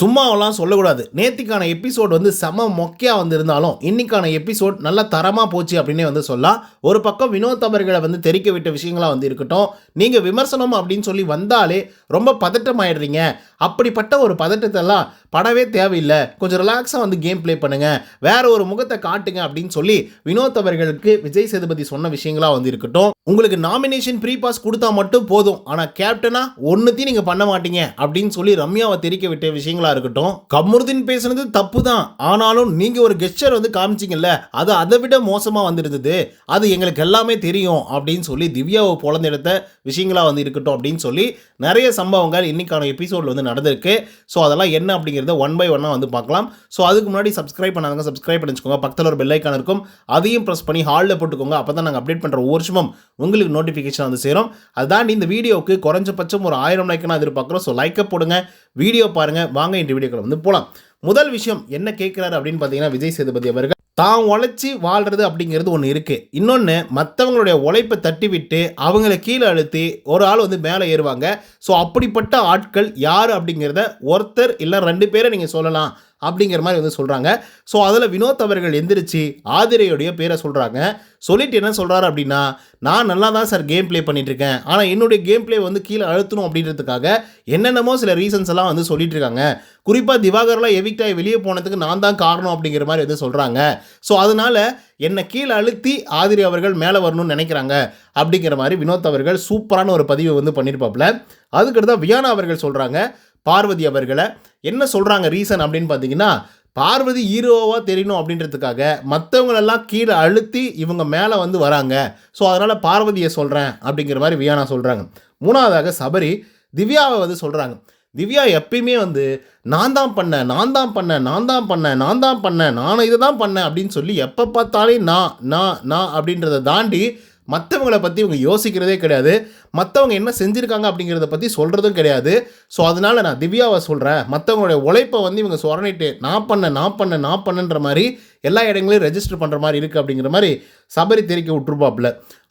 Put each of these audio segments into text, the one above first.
சும்மாவெல்லாம் சொல்லக்கூடாது. நேத்திக்கான எபிசோட் வந்து செம மொக்கையாக வந்திருந்தாலும் இன்னைக்கான எபிசோட் நல்ல தரமாக போச்சு அப்படின்னே வந்து சொல்லலாம் ஒரு பக்கம் வினோத் அவர்களை வந்து தெரிக்க விட்ட விஷயங்களாக வந்து இருக்கட்டும். நீங்கள் விமர்சனம் அப்படின்னு சொல்லி வந்தாலே ரொம்ப பதட்டமாயிடுறீங்க. அப்படிப்பட்ட ஒரு பதட்டத்தெல்லாம் படவே தேவையில்லை. கொஞ்சம் ரிலாக்ஸாக வந்து கேம் ப்ளே பண்ணுங்கள் வேற ஒரு முகத்தை காட்டுங்க அப்படின்னு சொல்லி வினோத் அவர்களுக்கு விஜய் சேதுபதி சொன்ன விஷயங்களா வந்து இருக்கட்டும். உங்களுக்கு நாமினேஷன் ப்ரீ பாஸ் கொடுத்தா மட்டும் போதும். ஆனால் கேப்டனாக ஒன்றுத்தையும் நீங்கள் பண்ண மாட்டீங்க அப்படின்னு சொல்லி ரம்யாவை தெரிக்க விட்ட விஷயங்களா இருக்கட்டும். கமருதீன் பேசுனது தப்பு தான் ஆனாலும் நீங்கள் ஒரு கெஸ்டர் வந்து காமிச்சிங்கல்ல அது அதை விட மோசமாக வந்திருந்தது. அது எங்களுக்கு எல்லாமே தெரியும் அப்படின்னு சொல்லி திவ்யாவை பொழந்தெடுத்த விஷயங்களா வந்து இருக்கட்டும் அப்படின்னு சொல்லி நிறைய சம்பவங்கள் இன்னைக்கான எபிசோடில் வந்து நடந்திருக்கு. ஸோ அதெல்லாம் என்ன அப்படிங்கிறத ஒன் பை ஒன்னாக வந்து பார்க்கலாம். ஸோ அதுக்கு முன்னாடி சப்ஸ்கிரைப் பண்ணாதவங்க சப்ஸ்கிரைப் பண்ணி வச்சுக்கோங்க பக்கத்தில் ஒரு பெல்லைக்கான இருக்கும். அதையும் ப்ரெஸ் பண்ணி ஹாலில் போட்டுக்கோங்க. அப்போ தான் நாங்கள் அப்டேட் பண்ணுற ஒவ்வொரு வருஷமும் உங்களுக்கு நோட்டிஃபிகேஷன் வந்து சேரும். அதுதான் இந்த வீடியோவுக்கு குறைஞ்சபட்சம் ஒரு ஆயிரம் லைக்னா எதிர்பார்க்குறோம். ஸோ லைக்கை போடுங்க. வீடியோ பாருங்கள் வாங்க இந்த வீடியோக்களை வந்து போகலாம் முதல் விஷயம் என்ன கேட்குறாரு அப்படின்னு பார்த்தீங்கன்னா விஜய் சேதுபதி அவர்கள். தான் உழைச்சி வாழ்கிறது அப்படிங்கிறது ஒன்று இருக்குது இன்னொன்று மற்றவங்களுடைய உழைப்பை தட்டிவிட்டு அவங்கள கீழே அழுத்தி ஒரு ஆள் வந்து மேலே ஏறுவாங்க. ஸோ அப்படிப்பட்ட ஆட்கள் யார் அப்படிங்கிறத ஒருத்தர் இல்லை ரெண்டு பேரை நீங்கள் சொல்லலாம். அப்படிங்கிற மாதிரி வந்து சொல்கிறாங்க ஸோ அதில் வினோத் அவர்கள் எந்திரிச்சு ஆதிரையுடைய பேரை சொல்கிறாங்க சொல்லிட்டு என்ன சொல்கிறாரு அப்படின்னா நான் நல்லா தான் சார் கேம் ப்ளே பண்ணிகிட்ருக்கேன் ஆனால் என்னுடைய கேம் ப்ளே வந்து கீழே அழுத்தணும் அப்படின்றதுக்காக என்னென்னமோ சில ரீசன்ஸ் எல்லாம் வந்து சொல்லிட்டு இருக்காங்க. குறிப்பாக திவாகர்லாம் எவிக்ட் ஆகி வெளியே போனதுக்கு நான் தான் காரணம் அப்படிங்கிற மாதிரி வந்து சொல்கிறாங்க ஸோ அதனால என்னை கீழே அழுத்தி ஆதிரி அவர்கள் மேலே வரணும்னு நினைக்கிறாங்க அப்படிங்கிற மாதிரி வினோத் அவர்கள் சூப்பரான ஒரு பதிவை வந்து பண்ணியிருப்பாப்புல அதுக்கடுத்து வியானா அவர்கள் சொல்கிறாங்க பார்வதி அவர்களை என்ன சொல்கிறாங்க ரீசன் அப்படின்னு பார்த்தீங்கன்னா பார்வதி ஹீரோவாக தெரியணும் அப்படின்றதுக்காக மற்றவங்களெல்லாம் கீழே அழுத்தி இவங்க மேலே வந்து வராங்க. ஸோ அதனால் பார்வதியை சொல்கிறேன் அப்படிங்கிற மாதிரி வியானா சொல்கிறாங்க மூணாவதாக சபரி திவ்யாவை வந்து சொல்கிறாங்க திவ்யா எப்பயுமே வந்து நான் தான் பண்ணேன் நான் தான் பண்ணேன் நான் தான் பண்ணேன் நான் தான் பண்ணேன் நான் இதை தான் பண்ணேன் அப்படின்னு சொல்லி எப்போ பார்த்தாலே நான் நான் நான் அப்படின்றத தாண்டி மற்றவங்களை பற்றி இவங்க யோசிக்கிறதே கிடையாது. மற்றவங்க என்ன செஞ்சுருக்காங்க அப்படிங்கிறத பற்றி சொல்கிறதும் கிடையாது. ஸோ அதனால் நான் திவ்யாவை சொல்கிறேன் மற்றவங்களுடைய உழைப்பை வந்து இவங்க சொரணிட்டு நான் பண்ண நான் பண்ண நான் பண்ணேன்ற மாதிரி எல்லா இடங்களையும் ரெஜிஸ்டர் பண்ணுற மாதிரி இருக்குது அப்படிங்கிற மாதிரி சபரி தெரிக்க விட்டுருப்பாப்புல.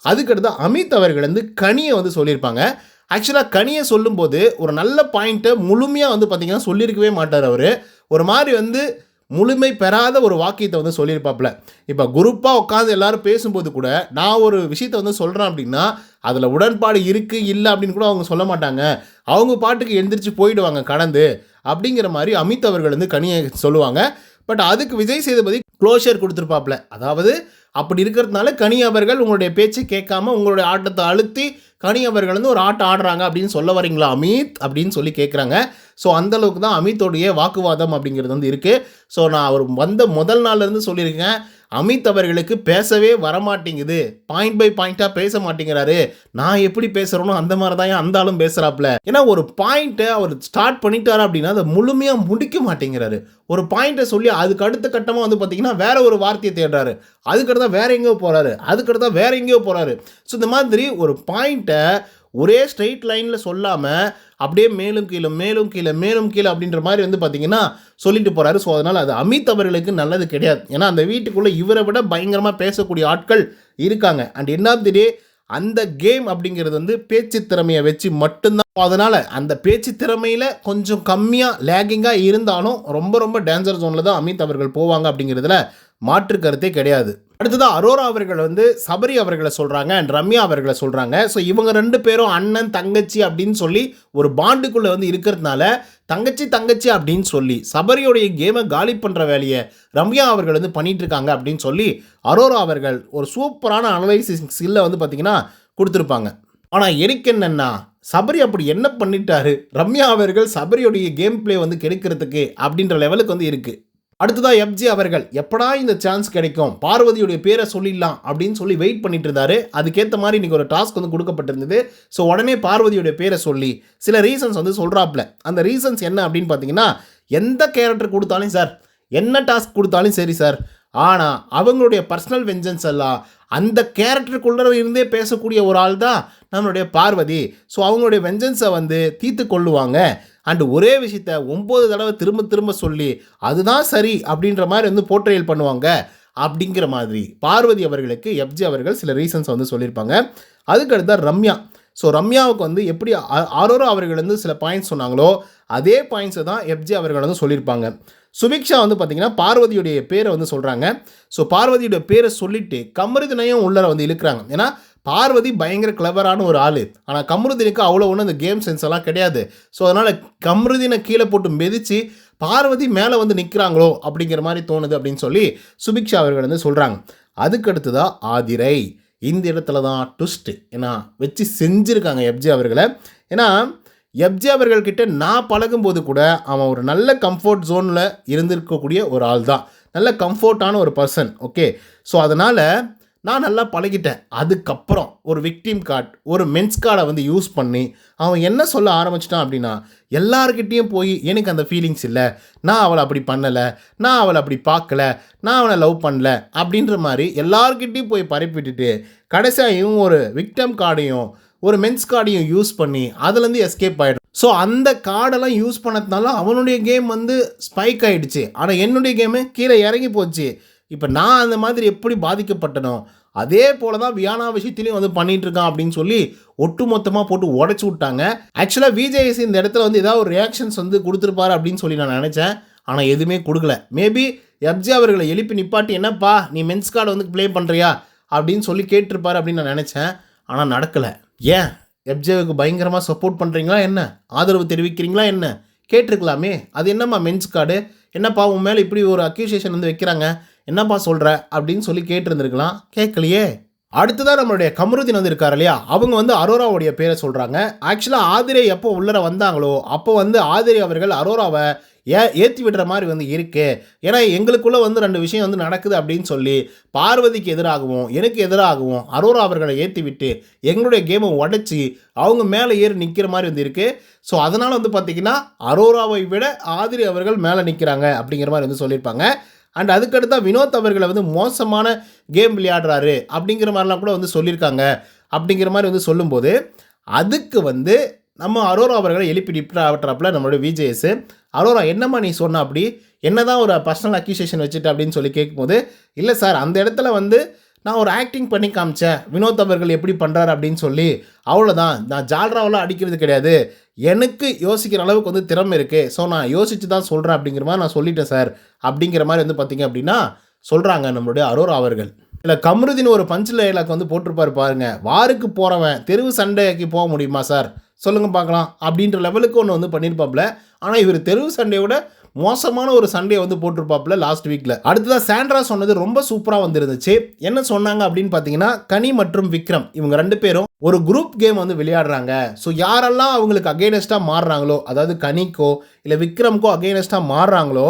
அதுக்கடுத்து அமித் அவர்கள் வந்து கனியை வந்து சொல்லியிருப்பாங்க. ஆக்சுவலாக கனியை சொல்லும்போது ஒரு நல்ல பாயிண்ட்டை முழுமையாக வந்து பார்த்திங்கன்னா சொல்லியிருக்கவே மாட்டார் அவர். ஒரு மாதிரி வந்து முழுமை பெறாத ஒரு வாக்கியத்தை வந்து சொல்லியிருப்பாப்புல. இப்போ குரூப்பாக உட்காந்து எல்லாரும் பேசும்போது கூட நான் ஒரு விஷயத்தை வந்து சொல்கிறேன் அப்படின்னா அதில் உடன்பாடு இருக்குது இல்லை அப்படின்னு கூட அவங்க சொல்ல மாட்டாங்க. அவங்க பாட்டுக்கு எந்திரிச்சு போயிடுவாங்க கடந்து அப்படிங்கிற மாதிரி அமித் அவர்கள் வந்து கனியை சொல்லுவாங்க. பட் அதுக்கு விஜய் சேதுபதி க்ளோஷர் கொடுத்துருப்பாப்புல. அதாவது அப்படி இருக்கிறதுனால கனி அவர்கள் உங்களுடைய பேச்சை கேட்காம உங்களுடைய ஆட்டத்தை அழுத்தி கனி அவர்கள் வந்து ஒரு ஆட்டம் ஆடுறாங்க அப்படின்னு சொல்ல வரீங்களா அமித் அப்படின்னு சொல்லி கேட்குறாங்க ஸோ அந்தளவுக்கு தான் அமித்தோடைய வாக்குவாதம் அப்படிங்கிறது வந்து இருக்குது ஸோ நான் அவர் வந்த முதல் நாள்லேருந்து சொல்லியிருக்கேன் அமித் அவர்களுக்கு பேசவே வரமாட்டேங்குது. பாயிண்ட் பை பாயிண்ட்டாக பேச மாட்டேங்கிறாரு. நான் எப்படி பேசுகிறேனோ அந்த மாதிரி தான் அந்த ஆளும் பேசுகிறாப்புல ஏன்னா ஒரு பாயிண்ட்டை அவர் ஸ்டார்ட் பண்ணிட்டாரு அப்படின்னா அதை முழுமையாக முடிக்க மாட்டேங்கிறாரு. ஒரு பாயிண்ட்டை சொல்லி அதுக்கு அடுத்த கட்டமாக வந்து பார்த்தீங்கன்னா வேற ஒரு வார்த்தையை தேடுறாரு. அதுக்கடுத்தா வேற எங்கேயோ போகிறாரு அதுக்கடுத்தா வேற எங்கேயோ போகிறாரு ஸோ இந்த மாதிரி ஒரு பாயிண்ட்டை ஒரே ஸ்ட்ரெயிட் லைனில் சொல்லாமல் அப்படியே மேலும் கீழே மேலும் கீழே மேலும் கீழே அப்படின்ற மாதிரி வந்து பார்த்தீங்கன்னா சொல்லிட்டு போகிறாரு ஸோ அதனால் அது அமித் அவர்களுக்கு நல்லது கிடையாது. ஏன்னா அந்த வீட்டுக்குள்ளே இவரை விட பயங்கரமாக பேசக்கூடிய ஆட்கள் இருக்காங்க. அண்ட் என்ன டே அந்த கேம் அப்படிங்கிறது வந்து பேச்சு திறமையை வச்சு மட்டும்தான். அதனால் அந்த பேச்சு திறமையில் கொஞ்சம் கம்மியாக லேகிங்காக இருந்தாலும் ரொம்ப ரொம்ப டேஞ்சர் ஜோனில் தான் அமித் அவர்கள் போவாங்க அப்படிங்கிறதுல மாற்று கருத்தே கிடையாது. அடுத்ததாக அரோரா அவர்கள் வந்து சபரி அவர்களை சொல்கிறாங்க அண்ட் ரம்யா அவர்களை சொல்கிறாங்க ஸோ இவங்க ரெண்டு பேரும் அண்ணன் தங்கச்சி அப்படின்னு சொல்லி ஒரு பாண்டுக்குள்ளே வந்து இருக்கிறதுனால தங்கச்சி தங்கச்சி அப்படின்னு சொல்லி சபரியோடைய கேமை காலி பண்ணுற வேலையை ரம்யா அவர்கள் வந்து பண்ணிகிட்ருக்காங்க இருக்காங்க அப்படின்னு சொல்லி அரோரா அவர்கள் ஒரு சூப்பரான அனலைசிஸ் ஸ்கில்லை வந்து பார்த்திங்கன்னா கொடுத்துருப்பாங்க. ஆனால் எனக்கு என்னென்னா சபரி அப்படி என்ன பண்ணிட்டாரு? ரம்யா அவர்கள் சபரியோடைய கேம் பிளே வந்து கெடுக்கிறதுக்கு அப்படின்ற லெவலுக்கு வந்து இருக்குது அடுத்ததா எஃப்ஜி அவர்கள் எப்படா இந்த சான்ஸ் கிடைக்கும்? பார்வதியுடைய பேரை சொல்லிடலாம் அப்படின்னு சொல்லி வெயிட் பண்ணிட்டு இருந்தாரு. அதுக்கேற்ற மாதிரி இன்னைக்கு ஒரு டாஸ்க் வந்து கொடுக்கப்பட்டிருந்தது. ஸோ உடனே பார்வதியுடைய பேரை சொல்லி சில ரீசன்ஸ் வந்து சொல்கிறாப்ல அந்த ரீசன்ஸ் என்ன அப்படின்னு பார்த்தீங்கன்னா எந்த கேரக்டர் கொடுத்தாலும் சார் என்ன டாஸ்க் கொடுத்தாலும் சரி சார் ஆனால் அவங்களுடைய பர்சனல் வெஞ்சன்ஸ் எல்லாம் அந்த கேரக்டருக்குள்ளே இருந்தே பேசக்கூடிய ஒரு ஆள் தான் நம்மளுடைய பார்வதி. ஸோ அவங்களுடைய வெஞ்சன்ஸை வந்து தீர்த்து கொள்ளுவாங்க. அண்டு ஒரே விஷயத்த ஒம்பது தடவை திரும்ப திரும்ப சொல்லி அதுதான் சரி அப்படின்ற மாதிரி வந்து போர்ட்ரையல் பண்ணுவாங்க அப்படிங்கிற மாதிரி. பார்வதி அவர்களுக்கு எஃப்ஜி அவர்கள் சில ரீசன்ஸ் வந்து சொல்லியிருப்பாங்க. அதுக்கடுத்து ரம்யா. ஸோ ரம்யாவுக்கு வந்து எப்படி ஆ- ஆரோரா அவர்கள் வந்து சில பாயிண்ட்ஸ் சொன்னாங்களோ அதே பாயிண்ட்ஸை தான் எஃப்ஜி அவர்கள் வந்து சொல்லியிருப்பாங்க. சுபிக்ஷா வந்து பார்த்தீங்கன்னா பார்வதியுடைய பேரை வந்து சொல்கிறாங்க ஸோ பார்வதியுடைய பேரை சொல்லிட்டு கமருதினையும் உள்ளர வந்து இழுக்கிறாங்க. ஏன்னா பார்வதி பயங்கர கிளவரான ஒரு ஆள். ஆனால் கமருதினுக்கு அவ்வளோ ஒன்றும் அந்த கேம் சென்ஸ் எல்லாம் கிடையாது. ஸோ அதனால் கமருதினை கீழே போட்டு மிதித்து பார்வதி மேலே வந்து நிற்கிறாங்களோ அப்படிங்கிற மாதிரி தோணுது அப்படின்னு சொல்லி சுபிக்ஷா அவர்கள் வந்து சொல்கிறாங்க அதுக்கடுத்து தான் ஆதிரை. இந்த இடத்துல தான் ட்விஸ்ட்டு ஏன்னா வச்சு செஞ்சுருக்காங்க எப்ஜி அவர்களை. ஏன்னா எப்ஜி அவர்கள்கிட்ட நான் பழகும்போது கூட அவன் ஒரு நல்ல கம்ஃபர்ட் ஜோனில் இருந்திருக்கக்கூடிய ஒரு ஆள் தான் நல்ல கம்ஃபர்ட்டான ஒரு பர்சன் ஓகே ஸோ அதனால் நான் நல்லா பழகிட்டேன். அதுக்கப்புறம் ஒரு விக்டிம் கார்டு ஒரு மென்ஸ் கார்டை வந்து யூஸ் பண்ணி அவன் என்ன சொல்ல ஆரம்பிச்சிட்டான் அப்படின்னா எல்லாருக்கிட்டேயும் போய் எனக்கு அந்த ஃபீலிங்ஸ் இல்லை. நான் அவளை அப்படி பண்ணலை. நான் அவளை அப்படி பார்க்கல. நான் அவனை லவ் பண்ணல. அப்படின்ற மாதிரி எல்லார்கிட்டேயும் போய் பரப்பிட்டுட்டு கடைசியாக இவன் ஒரு விக்டம் கார்டையும் ஒரு மென்ஸ் கார்டையும் யூஸ் பண்ணி அதுலேருந்து எஸ்கேப் ஆகிடும் ஸோ அந்த கார்டெல்லாம் யூஸ் பண்ணதுனால அவனுடைய கேம் வந்து ஸ்பைக் ஆகிடுச்சு ஆனால் என்னுடைய கேமு கீழே இறங்கி போச்சு. இப்போ நான் அந்த மாதிரி எப்படி பாதிக்கப்பட்டனோ அதே போல தான் வியானா விஷயத்திலையும் வந்து பண்ணிட்டு இருக்கான் அப்படின்னு சொல்லி ஒட்டுமொத்தமாக போட்டு உடச்சி விட்டாங்க. ஆக்சுவலாக விஜேஎஸ் இந்த இடத்துல வந்து ஏதாவது ஒரு ரியாக்ஷன்ஸ் வந்து கொடுத்துருப்பாரு அப்படின்னு சொல்லி நான் நினச்சேன். ஆனால் எதுவுமே கொடுக்கல. மேபி எப்ஜி அவர்களை எழுப்பி நிப்பாட்டி என்னப்பா நீ மென்ஸ் கார்டு வந்து ப்ளே பண்ணுறியா அப்படின்னு சொல்லி கேட்டிருப்பாரு அப்படின்னு நான் நினச்சேன். ஆனால் நடக்கலை. ஏன்? எப்ஜேவுக்கு பயங்கரமாக சப்போர்ட் பண்ணுறீங்களா என்ன? ஆதரவு தெரிவிக்கிறீங்களா என்ன? கேட்டிருக்கலாமே. அது என்னம்மா மென்ஸ் கார்டு என்னப்பா உன் மேலே இப்படி ஒரு அக்யூசியேஷன் வந்து வைக்கிறாங்க? என்னப்பா சொல்கிற அப்படின்னு சொல்லி கேட்டிருந்துருக்கலாம். கேட்கலையே. அடுத்ததாக நம்மளுடைய கமருதீன் வந்து இருக்கார் இல்லையா? அவங்க வந்து அரோராவுடைய பேரை சொல்கிறாங்க ஆக்சுவலாக ஆதிரை எப்போ உள்ளர வந்தாங்களோ அப்போ வந்து ஆதிரை அவர்கள் அரோராவை ஏ ஏற்றி விடுற மாதிரி வந்து இருக்கு. ஏன்னா எங்களுக்குள்ளே வந்து ரெண்டு விஷயம் வந்து நடக்குது அப்படின்னு சொல்லி பார்வதிக்கு எதிராகவும் எனக்கு எதிராகவும் அரோரா அவர்களை ஏற்றி விட்டு எங்களுடைய கேமை உடச்சி அவங்க மேலே ஏறி நிற்கிற மாதிரி வந்து இருக்குது ஸோ அதனால் வந்து பார்த்திங்கன்னா அரோராவை விட ஆதிரி அவர்கள் மேலே நிற்கிறாங்க அப்படிங்கிற மாதிரி வந்து சொல்லியிருப்பாங்க. அண்ட் அதுக்கடுத்தா வினோத் அவர்களை வந்து மோசமான கேம் விளையாடுறாரு அப்படிங்கிற மாதிரிலாம் கூட வந்து சொல்லியிருக்காங்க. அப்படிங்கிற மாதிரி வந்து சொல்லும்போது அதுக்கு வந்து நம்ம அரோரா அவர்களை எழுப்பி நிற்றாப்புல நம்மளுடைய விஜேஎஸ் அரோரா என்னம்மா நீ சொன்ன அப்படி? என்னதான் ஒரு பர்சனல் அக்யூசியேஷன் வச்சுட்டு அப்படின்னு சொல்லி கேட்கும்போது இல்லை சார் அந்த இடத்துல வந்து நான் ஒரு ஆக்டிங் பண்ணி காமிச்சேன். வினோத் அவர்கள் எப்படி பண்ணுறாரு அப்படின்னு சொல்லி அவ்வளோதான் நான் ஜால்ராவெல்லாம் அடிக்கிறது கிடையாது. எனக்கு யோசிக்கிற அளவுக்கு வந்து திறமை இருக்குது ஸோ நான் யோசித்து தான் சொல்கிறேன் அப்படிங்கிற மாதிரி நான் சொல்லிட்டேன் சார் அப்படிங்கிற மாதிரி வந்து பார்த்திங்க அப்படின்னா சொல்கிறாங்க நம்மளுடைய அரோரா அவர்கள். இல்லை கம்ருதின் ஒரு பஞ்ச் லைலாக்கு வந்து போட்டிருப்பாரு பாருங்கள் வாருக்கு போகிறவன் தெருவு சண்டைக்கு போக முடியுமா சார் சொல்லுங்கள் பார்க்கலாம். அப்படின்ற லெவலுக்கு ஒன்று வந்து பண்ணியிருப்பாப்புல ஆனால் இவர் தெருவு சண்டையோட மோசமான ஒரு சண்டையை வந்து போட்டிருப்பாப்புல லாஸ்ட் வீக்கில் அடுத்ததாக சாண்ட்ரா சொன்னது ரொம்ப சூப்பராக வந்துருந்துச்சு. என்ன சொன்னாங்க அப்படின்னு பார்த்தீங்கன்னா கனி மற்றும் விக்ரம் இவங்க ரெண்டு பேரும் ஒரு குரூப் கேம் வந்து விளையாடுறாங்க. ஸோ யாரெல்லாம் அவங்களுக்கு அகெயினஸ்டாக மாறுறாங்களோ அதாவது கனிக்கோ இல்லை விக்ரம்க்கோ அகெயினஸ்டாக மாறுறாங்களோ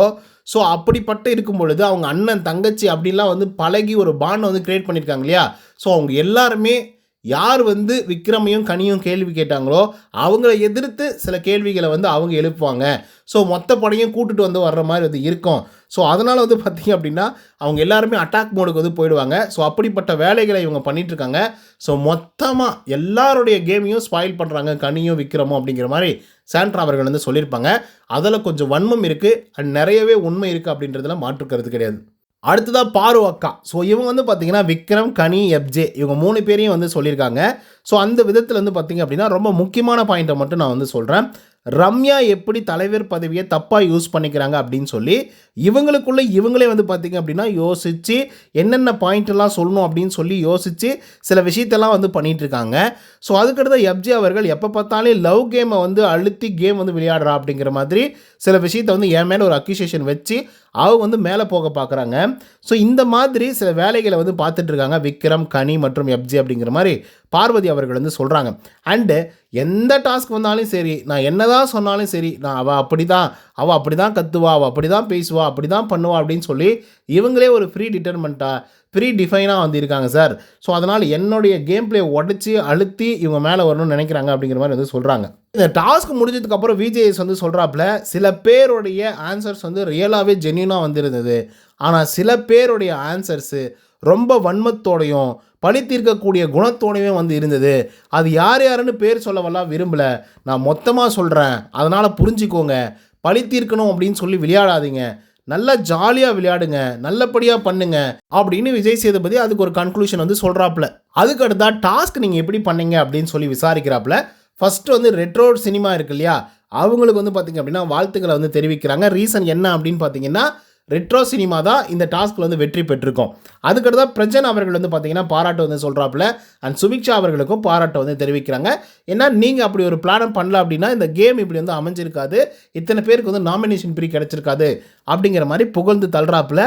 ஸோ அப்படிப்பட்ட இருக்கும் பொழுது அவங்க அண்ணன் தங்கச்சி அப்படிலாம் வந்து பழகி ஒரு பாண்டை வந்து கிரியேட் பண்ணியிருக்காங்க இல்லையா? ஸோ அவங்க எல்லாருமே யார் வந்து விக்ரமையும் கனியும் கேள்வி கேட்டாங்களோ அவங்கள எதிர்த்து சில கேள்விகளை வந்து அவங்க எழுப்புவாங்க. ஸோ மொத்த படையும் கூட்டுட்டு வந்து வர்ற மாதிரி வந்து இருக்கும். ஸோ அதனால் வந்து பார்த்தீங்க அப்படின்னா அவங்க எல்லாருமே அட்டாக் மோடுக்கு வந்து போயிடுவாங்க. ஸோ அப்படிப்பட்ட வேலைகளை இவங்க பண்ணிகிட்ருக்காங்க இருக்காங்க. ஸோ மொத்தமாக எல்லாருடைய கேமையும் ஸ்பாயில் பண்ணுறாங்க கனியும் விக்ரமும் அப்படிங்கிற மாதிரி சாண்ட்ரா அவர்கள் வந்து சொல்லியிருப்பாங்க. அதில் கொஞ்சம் வன்மம் இருக்குது அண்ட் நிறையவே உண்மை இருக்குது அப்படின்றதுல மாற்றுக்கிறது கிடையாது. அடுத்ததாக பாரு அக்கா. ஸோ இவங்க வந்து பார்த்தீங்கன்னா விக்ரம் கனி எப்ஜே இவங்க மூணு பேரையும் வந்து சொல்லியிருக்காங்க. ஸோ அந்த விதத்தில் வந்து பார்த்திங்க அப்படின்னா ரொம்ப முக்கியமான பாயிண்ட்டை மட்டும் நான் வந்து சொல்கிறேன் ரம்யா எப்படி தலைவர் பதவியை தப்பாக யூஸ் பண்ணிக்கிறாங்க அப்படின்னு சொல்லி இவங்களுக்குள்ள இவங்களே வந்து பார்த்திங்க அப்படின்னா யோசித்து என்னென்ன பாயிண்ட்லாம் சொல்லணும் அப்படின்னு சொல்லி யோசித்து சில விஷயத்தெல்லாம் வந்து பண்ணிகிட்ருக்காங்க ஸோ அதுக்கடுத்து எப்ஜி அவர்கள் எப்போ பார்த்தாலும் லவ் கேமை வந்து அழுத்தி கேம் வந்து விளையாடுறா அப்படிங்கிற மாதிரி சில விஷயத்தை வந்து என் மேலே ஒரு அக்யூசியேஷன் வச்சு அவங்க வந்து மேலே போக பார்க்குறாங்க ஸோ இந்த மாதிரி சில வேலைகளை வந்து பார்த்துட்ருக்காங்க விக்ரம் கனி மற்றும் எப்ஜி அப்படிங்கிற மாதிரி பார்வதி அவர்கள் வந்து சொல்கிறாங்க அண்டு எந்த டாஸ்க் வந்தாலும் சரி நான் என்னதான் சொன்னாலும் சரி நான் அவள் அப்படி தான் அவள் அப்படி தான் கத்துவா அவள் அப்படி தான் பேசுவா அப்படி தான் பண்ணுவா அப்படின்னு சொல்லி இவங்களே ஒரு ஃப்ரீ டிட்டர்மெண்ட்டாக ப்ரீ டிஃபைனாக வந்து இருக்காங்க சார். ஸோ அதனால் என்னுடைய கேம் பிளே உடச்சி அழுத்தி இவங்க மேலே வரணும்னு நினைக்கிறாங்க அப்படிங்கிற மாதிரி வந்து சொல்கிறாங்க இந்த டாஸ்க் முடிஞ்சதுக்கப்புறம் விஜேஎஸ் வந்து சொல்கிறாப்புல சில பேருடைய ஆன்சர்ஸ் வந்து ரியலாகவே ஜென்யூனாக வந்திருந்தது. ஆனால் சில பேருடைய ஆன்சர்ஸு ரொம்ப வன்மத்தோடையும் பழி தீர்க்கக்கூடிய குணத்தோடையும் வந்து இருந்தது. அது யார் யாருன்னு பேர் சொல்லவெல்லாம் விரும்பலை. நான் மொத்தமாக சொல்கிறேன் அதனால் புரிஞ்சுக்கோங்க. பழி தீர்க்கணும் அப்படின்னு சொல்லி விளையாடாதீங்க. நல்லா ஜாலியாக விளையாடுங்க. நல்லபடியாக பண்ணுங்க. அப்படின்னு விஜய் சேதுபதி அதுக்கு ஒரு கன்க்ளூஷன் வந்து சொல்கிறாப்புல அதுக்கு அடுத்தா டாஸ்க் நீங்கள் எப்படி பண்ணீங்க அப்படின்னு சொல்லி விசாரிக்கிறாப்புல. ஃபஸ்ட்டு வந்து ரெட்ரோ சினிமா இருக்கு இல்லையா? அவங்களுக்கு வந்து பார்த்திங்க அப்படின்னா வாழ்த்துக்களை வந்து தெரிவிக்கிறாங்க. ரீசன் என்ன அப்படின்னு பார்த்தீங்கன்னா ரெட்ரோ சினிமா தான் இந்த டாஸ்கில் வந்து வெற்றி பெற்றிருக்கோம். அதுக்கடுத்தா பிரஜன் அவர்கள் வந்து பார்த்தீங்கன்னா பாராட்டு வந்து சொல்கிறாப்புல அண்ட் சுபிக்ஷா அவர்களுக்கும் பாராட்டை வந்து தெரிவிக்கிறாங்க. ஏன்னா நீங்கள் அப்படி ஒரு பிளான் பண்ணல அப்படின்னா இந்த கேம் இப்படி வந்து அமைஞ்சிருக்காது. இத்தனை பேருக்கு வந்து நாமினேஷன் பிரி கிடச்சிருக்காது. அப்படிங்கிற மாதிரி புகழ்ந்து தள்ளுறாப்புல.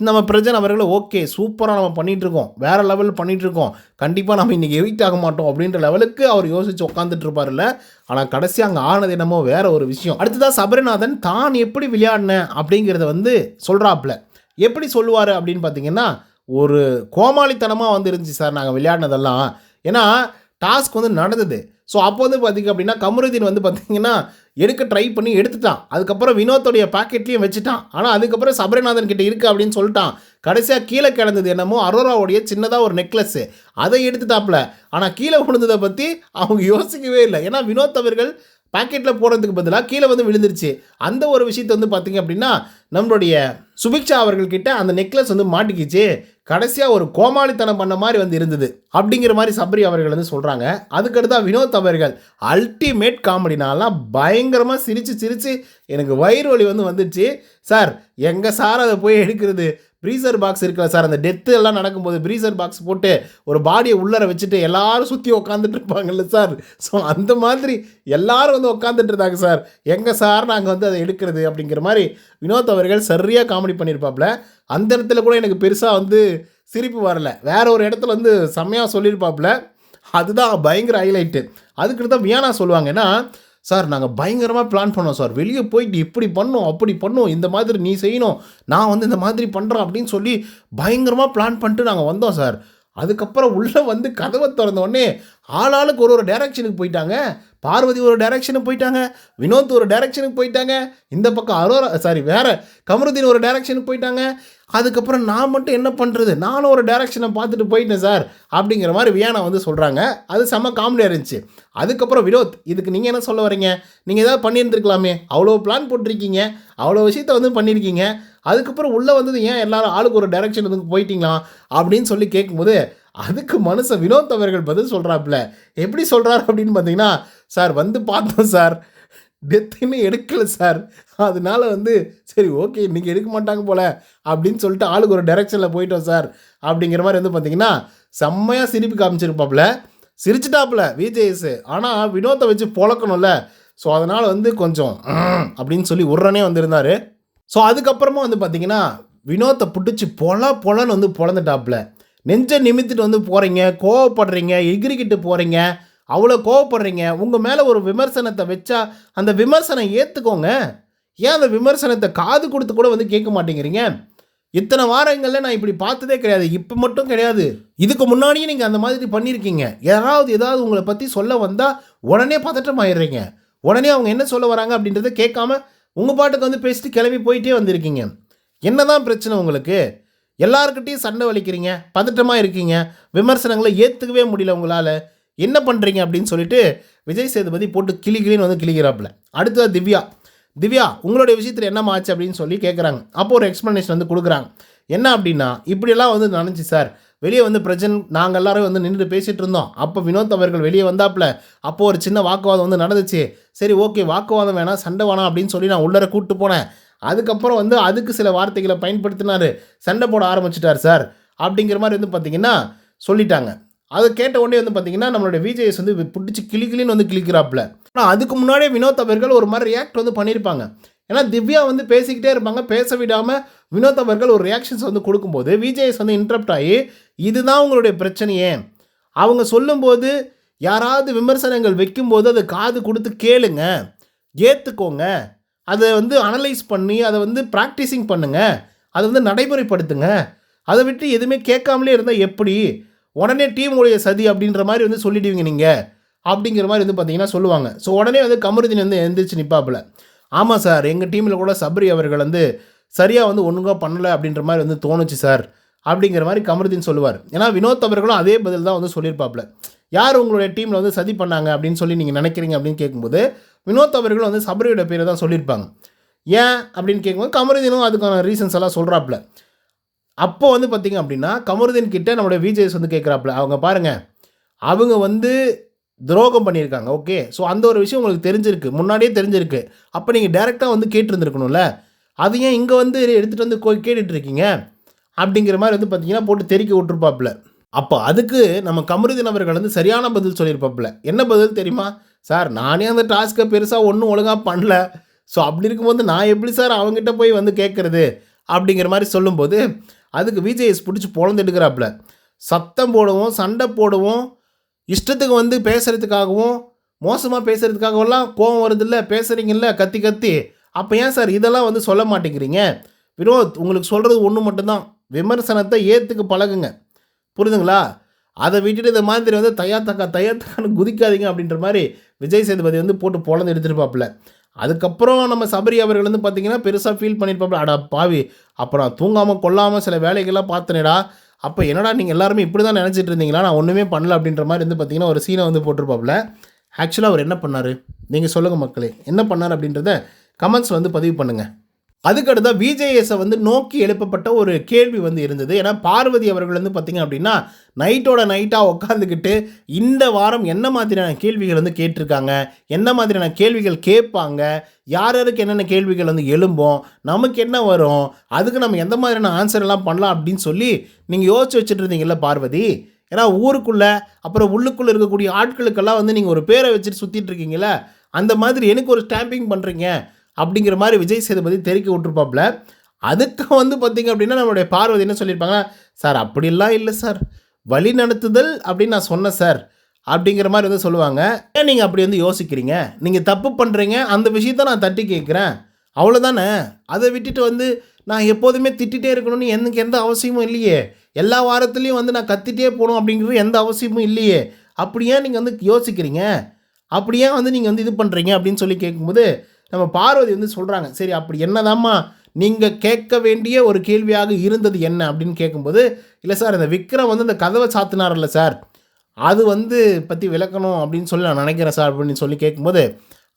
நம்ம பிரஜன் அவர்களை ஓகே சூப்பராக நம்ம பண்ணிகிட்ருக்கோம் வேறு லெவல் பண்ணிகிட்ருக்கோம் கண்டிப்பாக நம்ம இன்றைக்கி எவிக்ட் ஆக மாட்டோம். அப்படின்ற லெவலுக்கு அவர் யோசித்து உட்காந்துட்டு இருப்பார்ல ஆனால் கடைசி அங்கே ஆனது என்னமோ வேற ஒரு விஷயம். அடுத்ததாக சபரிநாதன் தான் எப்படி விளையாடினேன் அப்படிங்கிறத வந்து சொல்கிறாப்புல எப்படி சொல்லுவார் அப்படின்னு பார்த்தீங்கன்னா ஒரு கோமாளித்தனமாக வந்து இருந்துச்சு சார் நாங்கள் விளையாடினதெல்லாம். ஏன்னா டாஸ்க் வந்து நடந்தது. ஸோ அப்போ வந்து பார்த்திங்க அப்படின்னா கமருதீன் வந்து பார்த்தீங்கன்னா எடுக்க ட்ரை பண்ணி எடுத்துட்டான். அதுக்கப்புறம் வினோத்தோடைய பாக்கெட்லேயும் வச்சுட்டான். ஆனால் அதுக்கப்புறம் சபரிநாதன் கிட்ட இருக்கு அப்படின்னு சொல்லிட்டான். கடைசியாக கீழே கிடந்தது என்னமோ அரோராவுடைய சின்னதாக ஒரு நெக்லஸ்ஸு அதை எடுத்துட்டாப்புல ஆனால் கீழே விழுந்ததை பற்றி அவங்க யோசிக்கவே இல்லை. ஏன்னா வினோத் அவர்கள் பாக்கெட்டில் போடுறதுக்கு பதிலாக கீழே வந்து விழுந்துருச்சு. அந்த ஒரு விஷயத்தை வந்து பார்த்திங்க அப்படின்னா நம்மளுடைய சுபிக்ஷா அவர்கள்கிட்ட அந்த நெக்லஸ் வந்து மாட்டிக்கிச்சு. கடைசியாக ஒரு கோமாளித்தனம் பண்ண மாதிரி வந்து இருந்தது. அப்படிங்கிற மாதிரி சபரி அவர்கள் வந்து சொல்கிறாங்க அதுக்கடுத்தா வினோத் அவர்கள் அல்டிமேட் காமெடினாலாம் பயங்கரமாக சிரித்து சிரித்து எனக்கு வயிறு வலி வந்து வந்துச்சு. சார் எங்கள் சார் அதை போய் எடுக்கிறது? ப்ரீசர் பாக்ஸ் இருக்குல்ல சார் அந்த டெத்து எல்லாம் நடக்கும்போது ப்ரீசர் பாக்ஸ் போட்டு ஒரு பாடியை உள்ளர வச்சுட்டு எல்லாரும் சுற்றி உட்காந்துட்டு இருப்பாங்கல்ல சார். ஸோ அந்த மாதிரி எல்லாரும் வந்து உட்காந்துட்டு இருந்தாங்க சார். எங்கள் சார் நாங்கள் வந்து அதை எடுக்கிறது? அப்படிங்கிற மாதிரி வினோத் அவர்கள் சரியாக காமெடி பண்ணியிருப்பாப்புல அந்த இடத்துல கூட எனக்கு பெருசாக வந்து சிரிப்பு வரல. வேற ஒரு இடத்துல வந்து செம்மையாக சொல்லியிருப்பாப்புல. அதுதான் பயங்கர ஹைலைட்டு அதுக்கு தான் வியானா சொல்லுவாங்க. ஏன்னா சார் நாங்கள் பயங்கரமாக பிளான் பண்ணோம் சார். வெளியே போயிட்டு இப்படி பண்ணோம் அப்படி பண்ணோம். இந்த மாதிரி நீ செய்யணும். நான் வந்து இந்த மாதிரி பண்ணுறேன் அப்படின்னு சொல்லி பயங்கரமாக பிளான் பண்ணிட்டு நாங்கள் வந்தோம் சார். அதுக்கப்புறம் உள்ளே வந்து கதவை திறந்தோடனே ஆளாளுக்கு ஒரு ஒரு டைரக்ஷனுக்கு போயிட்டாங்க. பார்வதி ஒரு டைரக்ஷனுக்கு போயிட்டாங்க. வினோத் ஒரு டைரக்ஷனுக்கு போயிட்டாங்க. இந்த பக்கம் அரோரா சாரி வேற கமருதீன் ஒரு டைரக்ஷனுக்கு போயிட்டாங்க. அதுக்கப்புறம் நான் மட்டும் என்ன பண்ணுறது நானும் ஒரு டைரக்ஷனை பார்த்துட்டு போயிட்டேன் சார் அப்படிங்கிற மாதிரி வியானா வந்து சொல்கிறாங்க அது செம்ம காமெடியாக இருந்துச்சு. அதுக்கப்புறம் வினோத் இதுக்கு நீங்கள் என்ன சொல்ல வரீங்க நீங்கள் ஏதாவது பண்ணியிருந்துருக்கலாமே? அவ்வளோ பிளான் போட்டிருக்கீங்க. அவ்வளோ விஷயத்த வந்து பண்ணியிருக்கீங்க. அதுக்கப்புறம் உள்ளே வந்தது ஏன் எல்லாரும் ஆளுக்கு ஒரு டைரக்ஷன் வந்து போயிட்டீங்களா? அப்படின்னு சொல்லி கேட்கும்போது அதுக்கு மனுஷன் வினோத் அவர்கள் பதில் சொல்கிறாப்புல எப்படி சொல்கிறாரு அப்படின்னு பார்த்தீங்கன்னா சார் வந்து பார்த்தோம் சார். டெத்துன்னு எடுக்கலை சார். அதனால வந்து சரி ஓகே இன்றைக்கி எடுக்க மாட்டாங்க போல். அப்படின்னு சொல்லிட்டு ஆளுக்கு ஒரு டைரக்ஷனில் போயிட்டோம் சார். அப்படிங்கிற மாதிரி வந்து பார்த்தீங்கன்னா செம்மையாக சிரிப்பு காமிச்சிருப்பாப்புல. சிரிச்சிட்டாப்புல விஜேஎஸ் ஆனால் வினோத்தை வச்சு பொழக்கணும்ல. ஸோ அதனால் வந்து கொஞ்சம் அப்படின்னு சொல்லி உடனே வந்திருந்தார். ஸோ அதுக்கப்புறமா வந்து பார்த்தீங்கன்னா வினோத்தை பிடிச்சி பொல பொலன்னு வந்து பொழந்துட்டாப்புல நெஞ்சை நிமித்திட்டு வந்து போகிறீங்க கோவப்படுறீங்க எகிரிக்கிட்டு போகிறீங்க அவ்வளோ கோவப்படுறீங்க. உங்கள் மேலே ஒரு விமர்சனத்தை வச்சா அந்த விமர்சனம் ஏற்றுக்கோங்க ஏன் அந்த விமர்சனத்தை காது கொடுத்து கூட வந்து கேட்க மாட்டேங்கிறீங்க? இத்தனை வாரங்களில் நான் இப்படி பார்த்ததே கிடையாது. இப்போ மட்டும் கிடையாது. இதுக்கு முன்னாடியே நீங்கள் அந்த மாதிரி பண்ணியிருக்கீங்க. யாராவது ஏதாவது உங்களை பற்றி சொல்ல வந்தால் உடனே பதட்டம் ஆயிடுறீங்க உடனே அவங்க என்ன சொல்ல வராங்க அப்படின்றத கேட்காம உங்கள் பாட்டுக்கு வந்து பேசிட்டு கிளம்பி போயிட்டே வந்திருக்கீங்க. என்னதான் பிரச்சனை உங்களுக்கு? எல்லாருக்கிட்டையும் சண்டை வலிக்கிறீங்க பதட்டமாக இருக்கீங்க விமர்சனங்களை ஏற்றுக்கவே முடியல உங்களால். என்ன பண்ணுறீங்க அப்படின்னு சொல்லிட்டு விஜய் சேதுபதி போட்டு கிளி கிளின்னு வந்து கிளிக்கிறாப்புல. அடுத்தது திவ்யா. திவ்யா உங்களுடைய விஷயத்தில் என்னம்மா ஆச்சு அப்படின்னு சொல்லி கேட்குறாங்க அப்போ ஒரு எக்ஸ்ப்ளனேஷன் வந்து கொடுக்குறாங்க. என்ன அப்படின்னா இப்படியெல்லாம் வந்து நினச்சி சார் வெளியே வந்து பிரச்சனை நாங்கள் எல்லாரும் வந்து நின்று பேசிகிட்டு இருந்தோம். அப்போ வினோத் அவர்கள் வெளியே வந்தாப்புல அப்போது ஒரு சின்ன வாக்குவாதம் வந்து நடந்துச்சு. சரி ஓகே வாக்குவாதம் வேணாம் சண்டை வேணாம் அப்படின்னு சொல்லி நான் உள்ளர கூப்பிட்டு போனேன். அதுக்கப்புறம் வந்து அதுக்கு சில வார்த்தைகளை பயன்படுத்தினார். சண்டை போட ஆரம்பிச்சிட்டார் சார். அப்படிங்கிற மாதிரி வந்து பார்த்தீங்கன்னா சொல்லிட்டாங்க. அதை கேட்ட உடனே வந்து பார்த்தீங்கன்னா நம்மளோட விஜேஎஸ் வந்து பிடிச்சி கிளி கிளின்னு வந்து கிளிக்கிறாப்புல. ஆனால் அதுக்கு முன்னாடியே வினோத் அவர்கள் ஒரு மாதிரி ரியாக்ட் வந்து பண்ணியிருப்பாங்க. ஏன்னா திவ்யா வந்து பேசிக்கிட்டே இருப்பாங்க. பேச விடாமல் வினோத் அவர்கள் ஒரு ரியாக்ஷன்ஸ் வந்து கொடுக்கும்போது விஜேஎஸ் வந்து இன்ட்ரப்ட் ஆகி இதுதான் உங்களுடைய பிரச்சனையே. அவங்க சொல்லும்போது யாராவது விமர்சனங்கள் வைக்கும்போது அதை காது கொடுத்து கேளுங்க. ஏற்றுக்கோங்க அதை வந்து அனலைஸ் பண்ணி அதை வந்து ப்ராக்டிஸிங் பண்ணுங்க. அதை வந்து நடைமுறைப்படுத்துங்க. அதை விட்டு எதுவுமே கேட்காமலே இருந்தால் எப்படி? உடனே டீம் உடைய சதி அப்படின்ற மாதிரி வந்து சொல்லிடுவீங்க நீங்கள் அப்படிங்கிற மாதிரி வந்து பார்த்தீங்கன்னா சொல்லுவாங்க. ஸோ உடனே வந்து கமருதீன் வந்து எந்திரிச்சு நிற்பாப்புல ஆமாம் சார் எங்கள் டீமில் கூட சபரி அவர்கள் வந்து சரியாக வந்து ஒழுங்காக பண்ணலை அப்படின்ற மாதிரி வந்து தோணுச்சு சார். அப்படிங்கிற மாதிரி கமருதீன் சொல்லுவார். ஏன்னா வினோத் அவர்களும் அதே பதில் தான் வந்து சொல்லியிருப்பாப்புல. யார் உங்களுடைய டீமில் வந்து சதி பண்ணாங்க அப்படின்னு சொல்லி நீங்கள் நினைக்கிறீங்க அப்படின்னு கேட்கும்போது வினோத் அவர்கள் வந்து சபரியோட பேரை தான் சொல்லியிருப்பாங்க. ஏன் அப்படின்னு கேட்கும்போது கமருதீனும் அதுக்கான ரீசன்ஸ் எல்லாம் சொல்கிறாப்புல அப்போ வந்து பார்த்தீங்க அப்படின்னா கமருதீன் கிட்டே நம்மளுடைய விஜேஎஸ் வந்து கேட்குறாப்புல. அவங்க பாருங்கள் அவங்க வந்து துரோகம் பண்ணியிருக்காங்க ஓகே ஸோ அந்த ஒரு விஷயம் உங்களுக்கு தெரிஞ்சிருக்கு முன்னாடியே தெரிஞ்சிருக்கு. அப்போ நீங்கள் டேரெக்டாக வந்து கேட்டிருந்துருக்கணும்ல. அது ஏன் இங்கே வந்து எடுத்துகிட்டு வந்து கோ- இருக்கீங்க? அப்படிங்கிற மாதிரி வந்து பார்த்தீங்கன்னா போட்டு தெறிக்க விட்டுருப்பாப்புல. அப்போ அதுக்கு நம்ம கமருதீன் அவர்கள் வந்து சரியான பதில் சொல்லியிருப்பாப்புல. என்ன பதில் தெரியுமா? சார் நானே அந்த டாஸ்க்கை பெருசாக ஒன்றும் ஒழுங்காக பண்ணல. ஸோ அப்படி இருக்கும்போது நான் எப்படி சார் அவங்ககிட்ட போய் வந்து கேட்குறது அப்படிங்கிற மாதிரி சொல்லும்போது அதுக்கு விஜேஎஸ் பிடிச்சி பொழந்து எடுக்கிறாப்புல. சத்தம் போடவும் சண்டை போடவும் இஷ்டத்துக்கு வந்து பேசுகிறதுக்காகவும் மோசமாக பேசுகிறதுக்காகவெல்லாம் கோவம் வருதில்ல பேசுகிறீங்கல்ல கத்தி கத்தி. அப்போ ஏன் சார் இதெல்லாம் வந்து சொல்ல மாட்டேங்கிறீங்க? வினோத் உங்களுக்கு சொல்கிறது ஒன்று மட்டும்தான். விமர்சனத்தை ஏற்றுக்கு பழகுங்க. புரிதுங்களா? அதை விட்டுட்டு இந்த மாதிரி வந்து தயாத்தக்கா தக்கா தக்கான்னு குதிக்காதீங்க அப்படின்ற மாதிரி விஜய் சேதுபதி வந்து போட்டு பொழந்து எடுத்துருப்பாப்புல. அதுக்கப்புறம் நம்ம சபரி அவர்கள் வந்து பார்த்தீங்கன்னா பெருசாக ஃபீல் பண்ணியிருப்பாப்புல அடா பாவி அப்புறம் தூங்காமல் கொல்லாமல் சில வேலைகள்லாம் பார்த்தனேடா. அப்போ என்னடா நீங்கள் எல்லாருமே இப்படி தான் நினச்சிட்டு இருந்தீங்களா? நான் ஒன்றுமே பண்ணல அப்படின்ற மாதிரி வந்து பார்த்தீங்கன்னா ஒரு சீனை வந்து போட்டிருப்பாப்புல. ஆக்சுவலாக அவர் என்ன பண்ணார்? நீங்கள் சொல்லுங்கள் மக்களே என்ன பண்ணார் அப்படின்றத கமெண்ட்ஸ் வந்து பதிவு பண்ணுங்கள் அதுக்கடுத்தா விஜேஎஸை வந்து நோக்கி எழுப்பப்பட்ட ஒரு கேள்வி வந்து இருந்தது. ஏன்னா பார்வதி அவர்கள் வந்து பார்த்திங்க அப்படின்னா நைட்டோட நைட்டாக உட்காந்துக்கிட்டு இந்த வாரம் என்ன மாதிரியான கேள்விகள் வந்து கேட்டிருக்காங்க? என்ன மாதிரியான கேள்விகள் கேட்பாங்க? யார் யாருக்கு என்னென்ன கேள்விகள் வந்து எழும்போம்? நமக்கு என்ன வரும்? அதுக்கு நம்ம எந்த மாதிரியான ஆன்சர் எல்லாம் பண்ணலாம் அப்படின்னு சொல்லி நீங்கள் யோசிச்சு வச்சுட்டு இருந்தீங்கல்ல பார்வதி? ஏன்னா ஊருக்குள்ளே அப்புறம் உள்ளுக்குள்ளே இருக்கக்கூடிய ஆட்களுக்கெல்லாம் வந்து நீங்கள் ஒரு பேரை வச்சுட்டு சுற்றிட்டு இருக்கீங்களே அந்த மாதிரி எனக்கு ஒரு ஸ்டாம்பிங் பண்ணுறீங்க அப்படிங்கிற மாதிரி விஜய் சேதுபதி தெரிவிக்க விட்டுருப்பாப்புல. அதுக்கு வந்து பார்த்தீங்க அப்படின்னா நம்மளுடைய பார்வதி என்ன சொல்லியிருப்பாங்க? சார் அப்படிலாம் இல்லை சார். வழி நடத்துதல் அப்படின்னு நான் சொன்னேன் சார். அப்படிங்கிற மாதிரி வந்து சொல்லுவாங்க. ஏன் நீங்கள் அப்படி வந்து யோசிக்கிறீங்க? நீங்கள் தப்பு பண்ணுறீங்க அந்த விஷயத்த நான் தட்டி கேட்குறேன். அவ்வளோதானே அதை விட்டுட்டு வந்து நான் எப்போதுமே திட்டிகிட்டே இருக்கணும்னு எனக்கு எந்த அவசியமும் இல்லையே. எல்லா வாரத்துலேயும் வந்து நான் கத்திட்டே போகணும் அப்படிங்கிறது எந்த அவசியமும் இல்லையே. அப்படி ஏன் நீங்கள் வந்து யோசிக்கிறீங்க? அப்படி ஏன் வந்து நீங்கள் வந்து இது பண்ணுறீங்க அப்படின்னு சொல்லி கேட்கும்போது நம்ம பார்வதி வந்து சொல்கிறாங்க சரி அப்படி என்னதாம்மா? நீங்கள் கேட்க வேண்டிய ஒரு கேள்வியாக இருந்தது என்ன? அப்படின்னு கேட்கும்போது இல்லை சார் இந்த விக்ரம் வந்து இந்த கதவை சாத்தினார்ல சார். அது வந்து பற்றி விளக்கணும் அப்படின்னு சொல்லி நான் நினைக்கிறேன் சார் அப்படின்னு சொல்லி கேட்கும்போது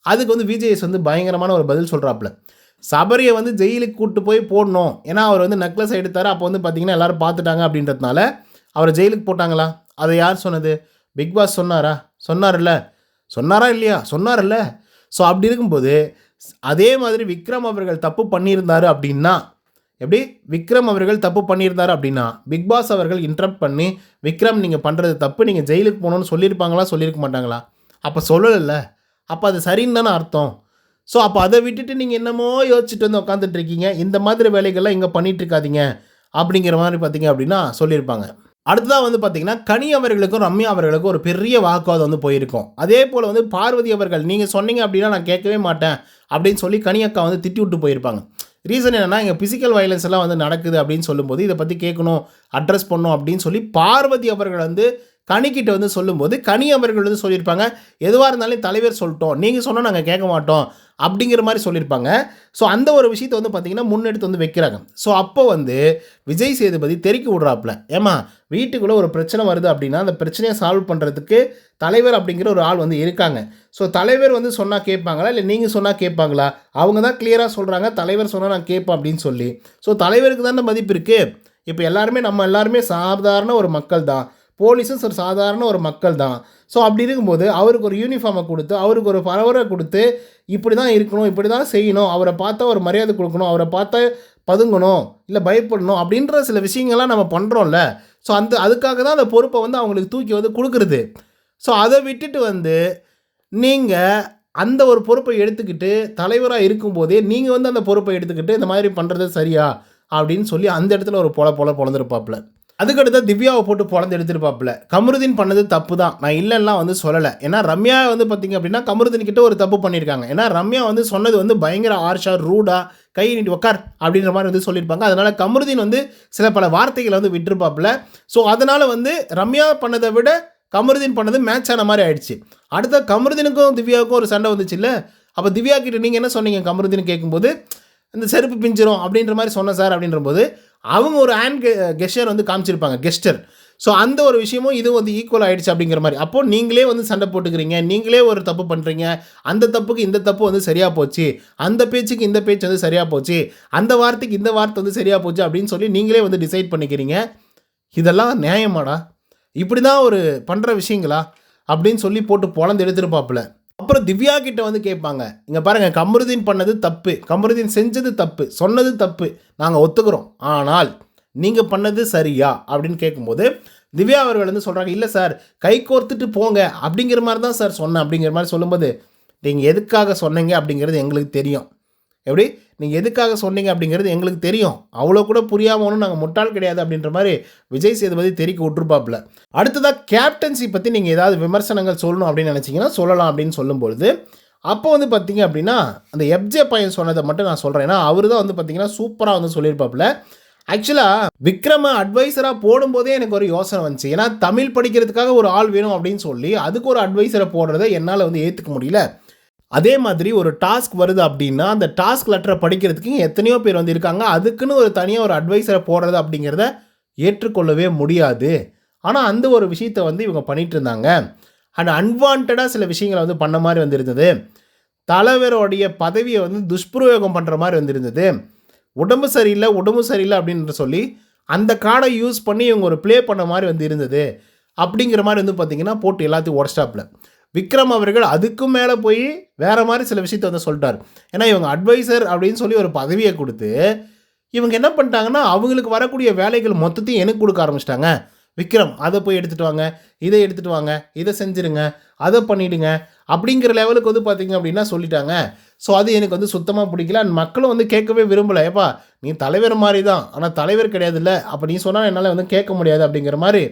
அதுக்கு வந்து விஜேஎஸ் வந்து பயங்கரமான ஒரு பதில் சொல்கிறாப்புல சபரியை வந்து ஜெயிலுக்கு கூட்டு போய் போடணும். ஏன்னா அவர் வந்து நக்லஸ் எடுத்தார். அப்போ வந்து பார்த்தீங்கன்னா எல்லாரும் பார்த்துட்டாங்க அப்படின்றதுனால அவரை ஜெயிலுக்கு போட்டாங்களா? அதை யார் சொன்னது? பிக் பாஸ் சொன்னாரா? சொன்னார்ல சொன்னாரா இல்லையா? சொன்னார்ல ஸோ அப்படி இருக்கும்போது அதே மாதிரி விக்ரம் அவர்கள் தப்பு பண்ணியிருந்தார் அப்படின்னா எப்படி? விக்ரம் அவர்கள் தப்பு பண்ணியிருந்தார் அப்படின்னா பிக் பாஸ் அவர்கள் இன்ட்ரப்ட் பண்ணி விக்ரம் நீங்கள் பண்ணுறது தப்பு. நீங்கள் ஜெயிலுக்கு போகணுன்னு சொல்லியிருப்பாங்களா? சொல்லியிருக்க மாட்டாங்களா? அப்போ சொல்லலைல்ல. அப்போ அது சரின்னு தானே அர்த்தம். ஸோ அப்போ அதை விட்டுட்டு நீங்கள் என்னமோ யோசிச்சுட்டு வந்து உட்காந்துட்டு இருக்கீங்க. இந்த மாதிரி வேலைகள்லாம் இங்கே பண்ணிகிட்ருக்காதீங்க அப்படிங்கிற மாதிரி பார்த்தீங்க அப்படின்னா சொல்லியிருப்பாங்க. அடுத்ததாக வந்து பார்த்தீங்கன்னா கனி அவர்களுக்கும் ரம்யா அவர்களுக்கும் ஒரு பெரிய வாக்குவாதம் வந்து போயிருக்கும். அதே போல் வந்து பார்வதி அவர்கள் நீங்கள் சொன்னீங்க அப்படின்னா நான் கேட்கவே மாட்டேன் அப்படின்னு சொல்லி கனி அக்கா வந்து திட்டி விட்டு போயிருப்பாங்க. ரீசன் என்னென்னா இங்கே ஃபிசிக்கல் வயலன்ஸ் எல்லாம் வந்து நடக்குது அப்படின்னு சொல்லும்போது இதை பற்றி கேட்கணும் அட்ரஸ் பண்ணும் அப்படின்னு சொல்லி பார்வதி அவர்கள் வந்து கனிக்கிட்ட வந்து சொல்லும்போது கனி அவர்கள் வந்து சொல்லியிருப்பாங்க எதுவாக இருந்தாலும் தலைவர் சொல்லிட்டோம். நீங்கள் சொன்னால் நாங்கள் கேட்க மாட்டோம். அப்படிங்கிற மாதிரி சொல்லியிருப்பாங்க. ஸோ அந்த ஒரு விஷயத்தை வந்து பார்த்திங்கன்னா முன்னெடுத்து வந்து வைக்கிறாங்க. ஸோ அப்போ வந்து விஜய் சேதுபதி தெருக்கி விட்றாப்புல. ஏமா வீட்டுக்குள்ளே ஒரு பிரச்சனை வருது அப்படின்னா அந்த பிரச்சனையை சால்வ் பண்ணுறதுக்கு தலைவர் அப்படிங்கிற ஒரு ஆள் வந்து இருக்காங்க. ஸோ தலைவர் வந்து சொன்னால் கேட்பாங்களா? இல்லை நீங்கள் சொன்னால் கேட்பாங்களா? அவங்க தான் கிளியராக சொல்கிறாங்க தலைவர் சொன்னால் நான் கேட்பேன் அப்படின்னு சொல்லி. ஸோ தலைவருக்கு தானே மதிப்பு இருக்குது இப்போ எல்லாருமே நம்ம எல்லாருமே சாதாரண ஒரு மக்கள் தான். போலீஸும் ஒரு சாதாரண ஒரு மக்கள் தான். ஸோ அப்படி இருக்கும்போது அவருக்கு ஒரு யூனிஃபார்மை கொடுத்து அவருக்கு ஒரு பரவரை கொடுத்து இப்படி தான் இருக்கணும் இப்படி தான் செய்யணும் அவரை பார்த்தா ஒரு மரியாதை கொடுக்கணும் அவரை பார்த்தா பதுங்கணும் இல்லை பயப்படணும் அப்படின்ற சில விஷயங்கள்லாம் நம்ம பண்ணுறோம்ல ஸோ அந்த அதுக்காக தான் அந்த பொறுப்பை வந்து அவங்களுக்கு தூக்கி வந்து கொடுக்குறது. ஸோ அதை விட்டுட்டு வந்து நீங்கள் அந்த ஒரு பொறுப்பை எடுத்துக்கிட்டு தலைவராக இருக்கும்போதே நீங்கள் வந்து அந்த பொறுப்பை எடுத்துக்கிட்டு இந்த மாதிரி பண்ணுறது சரியா? அப்படின்னு சொல்லி அந்த இடத்துல ஒரு பொல பொல பொழந்திருப்பாப்புல அதுக்கடுத்து திவ்யாவை போட்டு பொழந்து எடுத்துருப்பாப்புல. கமருதீன் பண்ணது தப்பு தான் நான் இல்லைலாம் வந்து சொல்லலை. ஏன்னா ரம்யா வந்து பார்த்தீங்க அப்படின்னா கமருதீன் கிட்ட ஒரு தப்பு பண்ணியிருக்காங்க. ஏன்னா ரம்யா வந்து சொன்னது வந்து பயங்கர ஆர்ஷா ரூடா கை நீட்டி உக்கார் அப்படின்ற மாதிரி வந்து சொல்லியிருப்பாங்க. அதனால் கமருதீன் வந்து சில பல வார்த்தைகளை வந்து விட்டுருப்பாப்புல. ஸோ அதனால் வந்து ரம்யா பண்ணதை விட கமருதீன் பண்ணது மேட்ச் ஆன மாதிரி ஆயிடுச்சு. அடுத்த கமருதீனுக்கும் திவ்யாவுக்கும் ஒரு சண்டை வந்துச்சு இல்லை அப்போ திவ்யா கிட்ட நீங்கள் என்ன சொன்னீங்க கமருதீன் கேட்கும்போது இந்த செருப்பு பிஞ்சிரும் அப்படின்ற மாதிரி சொன்னேன் சார் அப்படின்ற போது அவங்க ஒரு ஹேண்ட் கெஸ்டர் வந்து காமிச்சிருப்பாங்க கெஸ்டர் ஸோ அந்த ஒரு விஷயமும் இது வந்து ஈக்குவல் ஆகிடுச்சு அப்படிங்கிற மாதிரி. அப்போது நீங்களே வந்து சண்டை போட்டுக்கிறீங்க நீங்களே ஒரு தப்பு பண்ணுறீங்க அந்த தப்புக்கு இந்த தப்பு வந்து சரியாக போச்சு அந்த பேச்சுக்கு இந்த பேச்சு வந்து சரியாக போச்சு அந்த வார்த்தைக்கு இந்த வார்த்தை வந்து சரியாக போச்சு அப்படின்னு சொல்லி நீங்களே வந்து டிசைட் பண்ணிக்கிறீங்க. இதெல்லாம் நியாயமாடா? இப்படி தான் ஒரு பண்ணுற விஷயங்களா? அப்படின்னு சொல்லி போட்டு பொழந்து எடுத்துருப்பாப்புல. அப்புறம் திவ்யா கிட்ட வந்து கேட்பாங்க இங்கே பாருங்கள் கமருதீன் பண்ணது தப்பு கமருதீன் செஞ்சது தப்பு சொன்னது தப்பு நாங்கள் ஒத்துக்கிறோம். ஆனால் நீங்கள் பண்ணது சரியா? அப்படின்னு கேட்கும்போது திவ்யா அவர்கள் வந்து சொல்கிறாங்க இல்லை சார் கை கோர்த்துட்டு போங்க அப்படிங்கிற மாதிரி தான் சார் சொன்னேன். அப்படிங்கிற மாதிரி சொல்லும்போது நீங்கள் எதுக்காக சொன்னீங்க? அப்படிங்கிறது எங்களுக்கு தெரியும். எப்படி? நீங்கள் எதுக்காக சொன்னீங்க அப்படிங்கிறது எங்களுக்கு தெரியும். அவ்வளோ கூட புரியாமல் ஒன்றும் நாங்கள் முட்டாள் கிடையாது அப்படின்ற மாதிரி விஜய் சேதுபதி தெரிக்க விட்டுருப்பாப்புல. அடுத்ததாக கேப்டன்சி பற்றி நீங்கள் ஏதாவது விமர்சனங்கள் சொல்லணும் அப்படின்னு நினச்சிங்கன்னா சொல்லலாம் அப்படின்னு சொல்லும்பொழுது அப்போ வந்து பார்த்தீங்க அப்படின்னா அந்த எப்ஜே பையன் சொன்னதை மட்டும் நான் சொல்கிறேன் ஏன்னா அவர் தான் வந்து பார்த்தீங்கன்னா சூப்பராக வந்து சொல்லியிருப்பாப்புல. ஆக்சுவலாக விக்ரம அட்வைசராக போடும்போதே எனக்கு ஒரு யோசனை வந்துச்சு. ஏன்னா தமிழ் படிக்கிறதுக்காக ஒரு ஆள் வேணும் அப்படின்னு சொல்லி அதுக்கு ஒரு அட்வைசரை போடுறதை என்னால் வந்து ஏற்றுக்க முடியல. அதே மாதிரி ஒரு டாஸ்க் வருது அப்படின்னா அந்த டாஸ்க் லெட்டரை படிக்கிறதுக்கு எத்தனையோ பேர் வந்து இருக்காங்க. அதுக்குன்னு ஒரு தனியாக ஒரு அட்வைஸரை போடுறது அப்படிங்கிறத ஏற்றுக்கொள்ளவே முடியாது. ஆனால் அந்த ஒரு விஷயத்தை வந்து இவங்க பண்ணிகிட்டு இருந்தாங்க. அண்ட் அன்வான்டாக சில விஷயங்களை வந்து பண்ண மாதிரி வந்திருந்தது. தலைவருடைய பதவியை வந்து துஷ்பிரயோகம் பண்ணுற மாதிரி வந்திருந்தது. உடம்பு சரியில்லை உடம்பு சரியில்லை அப்படின்ற சொல்லி அந்த கார்டை யூஸ் பண்ணி இவங்க ஒரு ப்ளே பண்ண மாதிரி வந்து இருந்தது. அப்படிங்கிற மாதிரி வந்து பார்த்திங்கன்னா போட்டு எல்லாத்தையும் உடஸ்டாப்பில் விக்ரம் அவர்கள் அதுக்கும் மேலே போய் வேறு மாதிரி சில விஷயத்த வந்து சொல்லிட்டார். ஏன்னா இவங்க அட்வைசர் அப்படின்னு சொல்லி ஒரு பதவியை கொடுத்து இவங்க என்ன பண்ணிட்டாங்கன்னா அவங்களுக்கு வரக்கூடிய வேலைகள் மொத்தத்தையும் எனக்கு கொடுக்க ஆரம்பிச்சிட்டாங்க. விக்ரம் அதை போய் எடுத்துகிட்டு வாங்க இதை எடுத்துகிட்டு வாங்க இதை செஞ்சுருங்க அதை பண்ணிவிடுங்க அப்படிங்கிற லெவலுக்கு வந்து பார்த்திங்க அப்படின்னா சொல்லிட்டாங்க. ஸோ அது எனக்கு வந்து சுத்தமாக பிடிக்கல. அண்ட் மக்களும் வந்து கேட்கவே விரும்பலை. ஏப்பா நீ தலைவர் மாதிரி தான் ஆனால் தலைவர் கிடையாதுல்ல. அப்போ நீ சொன்னால் என்னால் வந்து கேட்க முடியாது அப்படிங்கிற மாதிரி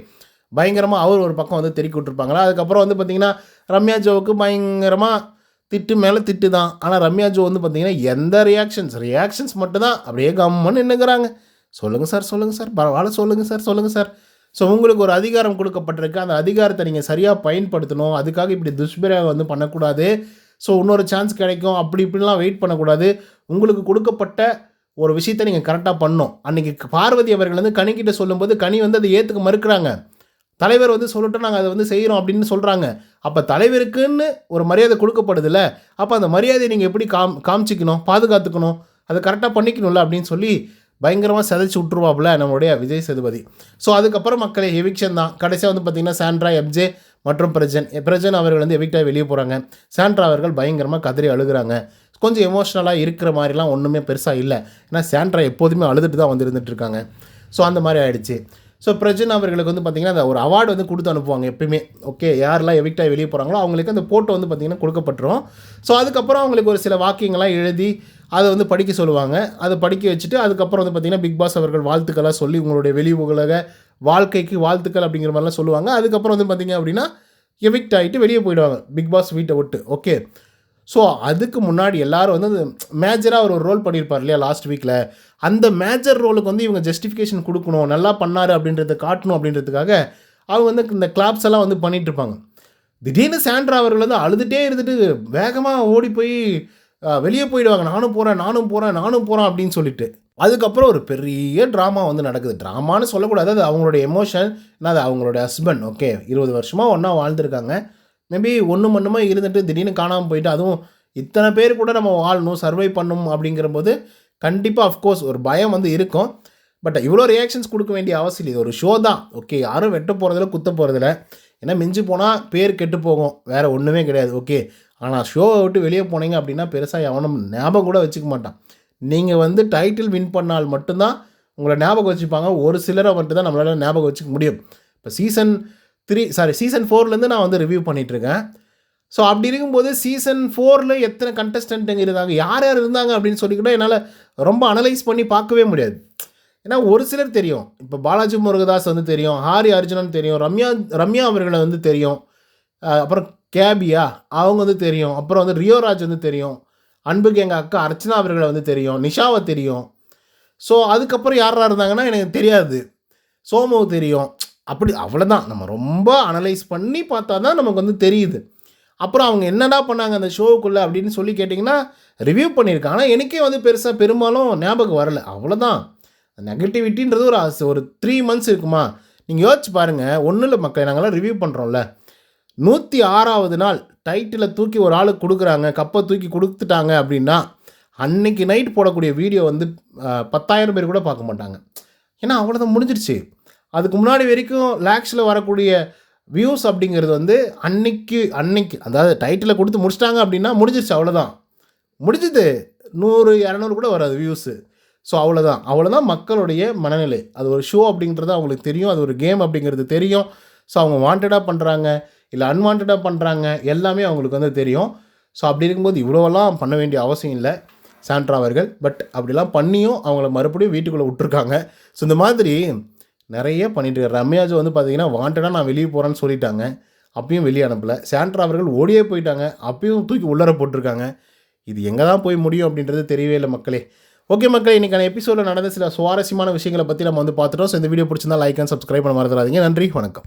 பயங்கரமாக அவர் ஒரு பக்கம் வந்து தெருக்கி விட்டுருப்பாங்களா? அதுக்கப்புறம் வந்து பார்த்திங்கன்னா ரம்யா ஜோவுக்கு பயங்கரமாக திட்டு மேலே திட்டு தான். ஆனால் ரம்யா ஜோ வந்து பார்த்திங்கன்னா எந்த ரியாக்ஷன்ஸ் ரியாக்ஷன்ஸ் மட்டும்தான். அப்படியே கம்மன்னு நின்றுக்கிறாங்க சொல்லுங்கள் சார் சொல்லுங்கள் சார் பரவாயில்ல சொல்லுங்கள் சார் சொல்லுங்கள் சார் ஸோ உங்களுக்கு ஒரு அதிகாரம் கொடுக்கப்பட்டிருக்கு. அந்த அதிகாரத்தை நீங்கள் சரியாக பயன்படுத்தணும். அதுக்காக இப்படி துஷ்பிரயோகம் வந்து பண்ணக்கூடாது. ஸோ இன்னொரு சான்ஸ் கிடைக்கும். அப்படி இப்படிலாம் வெயிட் பண்ணக்கூடாது. உங்களுக்கு கொடுக்கப்பட்ட ஒரு விஷயத்தை நீங்கள் கரெக்டாக பண்ணணும். அன்றைக்கி பார்வதி அவர்கள் வந்து கனிக்கிட்ட சொல்லும்போது கனி வந்து அதை ஏற்றுக்க மறுக்கிறாங்க. தலைவர் வந்து சொல்லட்டும் நாங்கள் அதை வந்து செய்கிறோம் அப்படின்னு சொல்கிறாங்க அப்போ தலைவருக்குன்னு ஒரு மரியாதை கொடுக்கப்படுதுல்ல அப்போ அந்த மரியாதையை நீங்கள் எப்படி காம் காமிச்சிக்கணும் பாதுகாத்துக்கணும் அதை கரெக்டாக பண்ணிக்கணும்ல அப்படின்னு சொல்லி பயங்கரமாக சிதைச்சி விட்ருவாப்புல நம்மளுடைய விஜய் சேதுபதி. ஸோ அதுக்கப்புறம் மக்களை எவிக்ஷன் தான். கடைசியாக வந்து பார்த்திங்கன்னா சாண்ட்ரா எம்ஜே மற்றும் பிரஜன். பிரஜன் அவர்கள் வந்து எவிக்டாக வெளியே போகிறாங்க சாண்ட்ரா அவர்கள் பயங்கரமாக கதறி அழுகுறாங்க. கொஞ்சம் எமோஷ்னலாக இருக்கிற மாதிரிலாம் ஒன்றுமே பெருசாக இல்லை. ஏன்னா சாண்ட்ரா எப்போதுமே அழுதுட்டு தான் வந்து இருந்துகிட்ருக்காங்க ஸோ அந்த மாதிரி ஆகிடுச்சு ஸோ பிரஜன் அவர்களுக்கு வந்து பார்த்திங்கன்னா அந்த ஒரு அவார்டு வந்து கொடுத்து அனுப்புவாங்க எப்பயுமே. ஓகே யாரெல்லாம் எவிக்டாக வெளியே போகிறாங்களோ அவங்களுக்கு அந்த போட்டோ வந்து பார்த்திங்கன்னா கொடுக்கப்பட்டுரும். ஸோ அதுக்கப்புறம் அவங்களுக்கு ஒரு சில வாக்கியங்கள்லாம் எழுதி அதை வந்து படிக்க சொல்லுவாங்க. அதை படிக்க வச்சுட்டு அதுக்கப்புறம் வந்து பார்த்திங்கன்னா பிக் பாஸ் அவர்கள் வாழ்த்துக்களாக சொல்லி உங்களுடைய வெளி உலக வாழ்க்கைக்கு வாழ்த்துக்கள் அப்படிங்கிற மாதிரிலாம் சொல்லுவாங்க. அதுக்கப்புறம் வந்து பார்த்திங்க அப்படின்னா எவிக்ட் ஆகிட்டு வெளியே போயிடுவாங்க. பிக் பாஸ் வீட்டை விட்டு. ஓகே ஸோ அதுக்கு முன்னாடி எல்லாரும் வந்து மேஜராக அவர் ஒரு ரோல் பண்ணியிருப்பார் இல்லையா லாஸ்ட் வீக்கில் அந்த மேஜர் ரோலுக்கு வந்து இவங்க ஜஸ்டிஃபிகேஷன் கொடுக்கணும் நல்லா பண்ணார் அப்படின்றத காட்டணும் அப்படின்றதுக்காக அவங்க வந்து இந்த கிளாப்ஸ் எல்லாம் வந்து பண்ணிட்டு இருப்பாங்க. திடீர்னு சாண்ட்ரா அவர்கள் வந்து அழுதுகிட்டே இருந்துட்டு வேகமாக ஓடி போய் வெளியே போயிடுவாங்க. நானும் போகிறேன் நானும் போகிறேன் நானும் போகிறேன் அப்படின்னு சொல்லிட்டு. அதுக்கப்புறம் ஒரு பெரிய ட்ராமா வந்து நடக்குது. ட்ராமான்னு சொல்லக்கூடாது. அது அவங்களோட எமோஷன் அது அவங்களோட ஹஸ்பண்ட் ஓகே இருபது வருஷமாக ஒன்றா வாழ்ந்துருக்காங்க. மேபி ஒன்று மண்ணுமா இருந்துட்டு திடீர்னு காணாமல் போயிட்டு அதுவும் இத்தனை பேர் கூட நம்ம வாழணும் சர்வை பண்ணணும் அப்படிங்கிறபோது கண்டிப்பாக அஃப்கோர்ஸ் ஒரு பயம் வந்து இருக்கும். பட் இவ்வளோ ரியாக்ஷன்ஸ் கொடுக்க வேண்டிய அவசியம் இது ஒரு ஷோ தான். ஓகே யாரும் வெட்ட போகிறதில்ல குத்த போகிறதில்ல ஏன்னா மிஞ்சி போனால் பேர் கெட்டு போகும். வேறு ஒன்றுமே கிடையாது. ஓகே ஆனால் ஷோவை விட்டு வெளியே போனீங்க அப்படின்னா பெருசாக எவனும் ஞாபகம் கூட வச்சுக்க மாட்டான். நீங்கள் வந்து டைட்டில் வின் பண்ணால் மட்டும்தான் உங்களை ஞாபகம் வச்சுப்பாங்க. ஒரு சிலரை மட்டும் தான் நம்மளால் ஞாபகம் வச்சுக்க முடியும். இப்போ சீசன் த்ரீ சாரி சீசன் ஃபோர்லேருந்து நான் வந்து ரிவ்யூ பண்ணிகிட்ருக்கேன் ஸோ அப்படி இருக்கும்போது சீசன் ஃபோரில் எத்தனை கண்டஸ்டன்ட்டுங்க இருந்தாங்க யார் யார் இருந்தாங்க அப்படின்னு சொல்லி கூட என்னால் ரொம்ப அனலைஸ் பண்ணி பார்க்கவே முடியாது. ஏன்னா ஒரு சிலர் தெரியும். இப்போ பாலாஜி முருகதாஸ் வந்து தெரியும் ஹாரி அர்ஜுனன் தெரியும் ரம்யா ரம்யா அவர்களை வந்து தெரியும். அப்புறம் கேபியா அவங்க வந்து தெரியும். அப்புறம் வந்து ரியோராஜ் வந்து தெரியும். அன்புக்கு எங்கள் அக்கா அர்ச்சனா அவர்களை வந்து தெரியும். நிஷாவை தெரியும். ஸோ அதுக்கப்புறம் யாரா இருந்தாங்கன்னா எனக்கு தெரியாது. சோமு தெரியும். அப்படி அவ்வளோதான் நம்ம ரொம்ப அனலைஸ் பண்ணி பார்த்தா தான் நமக்கு வந்து தெரியுது. அப்புறம் அவங்க என்னடா பண்ணாங்க அந்த ஷோவுக்குள்ளே அப்படின்னு சொல்லி கேட்டிங்கன்னா ரிவ்யூ பண்ணியிருக்காங்க. ஆனால் எனக்கே வந்து பெருசாக பெரும்பாலும் ஞாபகம் வரல. அவ்வளோதான் நெகட்டிவிட்டின்றது ஒரு ஒரு த்ரீ மந்த்ஸ் இருக்குமா? நீங்கள் யோசிச்சு பாருங்கள் ஒன்றும் இல்லை மக்கள் நாங்கள்லாம் ரிவ்யூ பண்ணுறோம்ல நூற்றி ஆறாவது நாள் டைட்டிலை தூக்கி ஒரு ஆளுக்கு கொடுக்குறாங்க. கப்பை தூக்கி கொடுத்துட்டாங்க அப்படின்னா அன்னைக்கு நைட் போடக்கூடிய வீடியோ வந்து பத்தாயிரம் பேர் கூட பார்க்க மாட்டாங்க. ஏன்னா அவ்வளோதான் முடிஞ்சிருச்சு. அதுக்கு முன்னாடி வரைக்கும் லேக்ஸில் வரக்கூடிய வியூஸ் அப்படிங்கிறது வந்து அன்னைக்கு அன்னைக்கு அதாவது டைட்டிலை கொடுத்து முடிச்சிட்டாங்க அப்படின்னா முடிஞ்சிருச்சு அவ்வளோதான் முடிஞ்சது. நூறு இரநூறு கூட வராது வியூஸு ஸோ அவ்வளோதான் அவ்வளோதான் மக்களுடைய மனநிலை. அது ஒரு ஷோ அப்படின்றது அவங்களுக்கு தெரியும். அது ஒரு கேம் அப்படிங்கிறது தெரியும். ஸோ அவங்க வாண்டடாக பண்ணுறாங்க இல்லை அன்வான்டாக பண்ணுறாங்க எல்லாமே அவங்களுக்கு வந்து தெரியும். ஸோ அப்படி இருக்கும்போது இவ்வளோலாம் பண்ண வேண்டிய அவசியம் இல்லை. சாண்ட்ரா அவர்கள். பட் அப்படிலாம் பண்ணியும் அவங்கள மறுபடியும் வீட்டுக்குள்ளே விட்டுருக்காங்க. ஸோ இந்த மாதிரி நிறைய பண்ணிட்டு ரம்யாஜ் வந்து பார்த்தீங்கன்னா வாண்டடாக நான் வெளியே போகிறேன்னு சொல்லிட்டாங்க. அப்பயும் வெளியே அனுப்பலை. சாண்ட்ரா அவர்கள் ஓடியே போயிட்டாங்க. அப்பயும் தூக்கி உள்ளர போட்டிருக்காங்க. இது எங்கே தான் போய் முடியும் அப்படின்றது தெரியவே இல்லை மக்களே. ஓகே மக்களே இன்றைக்கான எபிசோடில் நடந்த சில சுவாரஸ்யமான விஷயங்களை பற்றி நம்ம வந்து பார்த்துட்டோம். ஸோ இந்த வீடியோ பிடிச்சிருந்தா லைக் அண்ட் சப்ஸ்கிரைப் பண்ண மறந்துடாதீங்க. நன்றி வணக்கம்.